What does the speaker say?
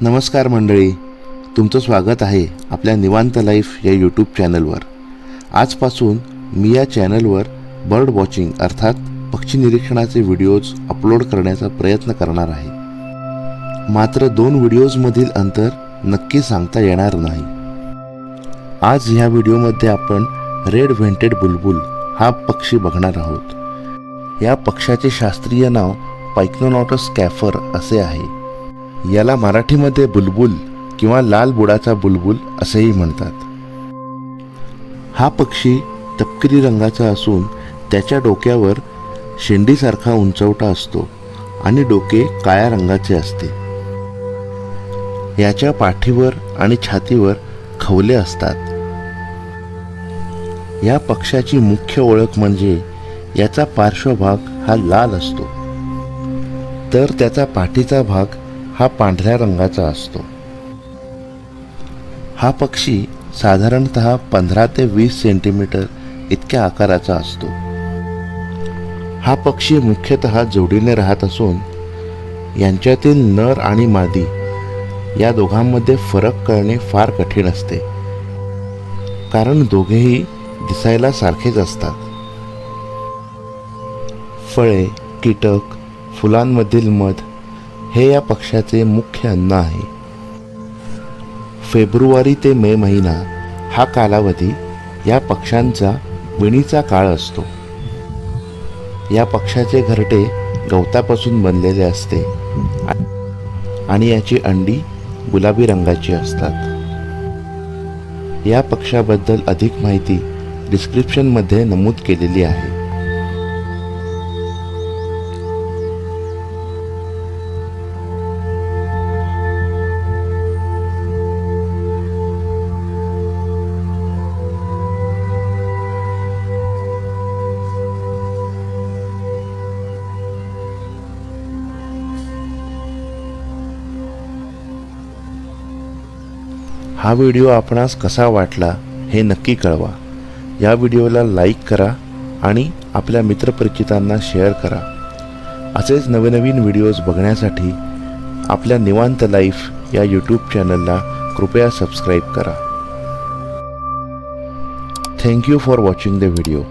नमस्कार मंडळी. तुमचं स्वागत आहे आपल्या निवांत लाईफ या यूट्यूब चॅनलवर. आजपासून मी या चॅनलवर बर्ड वॉचिंग अर्थात पक्षी निरीक्षणाचे व्हिडिओज अपलोड करण्याचा प्रयत्न करणार आहे. मात्र दोन व्हिडिओजमधील अंतर नक्की सांगता येणार नाही. आज ह्या व्हिडिओमध्ये आपण रेड व्हेंटेड बुलबुल हा पक्षी बघणार आहोत. या पक्षाचे शास्त्रीय नाव पायक्नोनॉटस कॅफर असे आहे. याला मराठीमध्ये बुलबुल किंवा लाल बुडाचा बुलबुल असेही म्हणतात. हा पक्षी तपकिरी रंगाचा असून त्याच्या डोक्यावर शेंडीसारखा उंचवटा असतो आणि डोके काळ्या रंगाचे असते. याच्या पाठीवर आणि छातीवर खवले असतात. या पक्षाची मुख्य ओळख म्हणजे याचा पार्श्वभाग हा लाल असतो. तर त्याचा पाठीचा भाग हा पांढऱ्या रंगाचा असतो. हा पक्षी साधारणत पंधरा ते वीस सेंटीमीटर इतक्या आकाराचा असतो. हा पक्षी मुख्यतः जोडीने राहत असून यांच्यातील नर आणि मादी या दोघांमध्ये फरक करणे फार कठीण असते. कारण दोघेही दिसायला सारखेच असतात. फळे कीटक फुलांमधील मध हे या पक्ष्याचे मुख्य अन्न आहे. फेब्रुवारी ते मे महिना हा कालावधी या पक्ष्यांचा विणीचा काळ असतो. या पक्ष्याचे घरटे गवतापासून बनलेले असते आणि याची अंडी गुलाबी रंगाची असतात. या पक्षाबद्दल अधिक माहिती डिस्क्रिप्शनमध्ये नमूद केलेली आहे. हा व्हिडिओ आपणास कसा वाटला हे नक्की कळवा. या व्हिडिओला लाईक करा आणि आपल्या मित्रपरिचितांना शेअर करा. असेच नवनवीन व्हिडिओज बघण्यासाठी आपल्या निवांत लाईफ या यूट्यूब चॅनलला कृपया सबस्क्राईब करा. Thank you for watching the video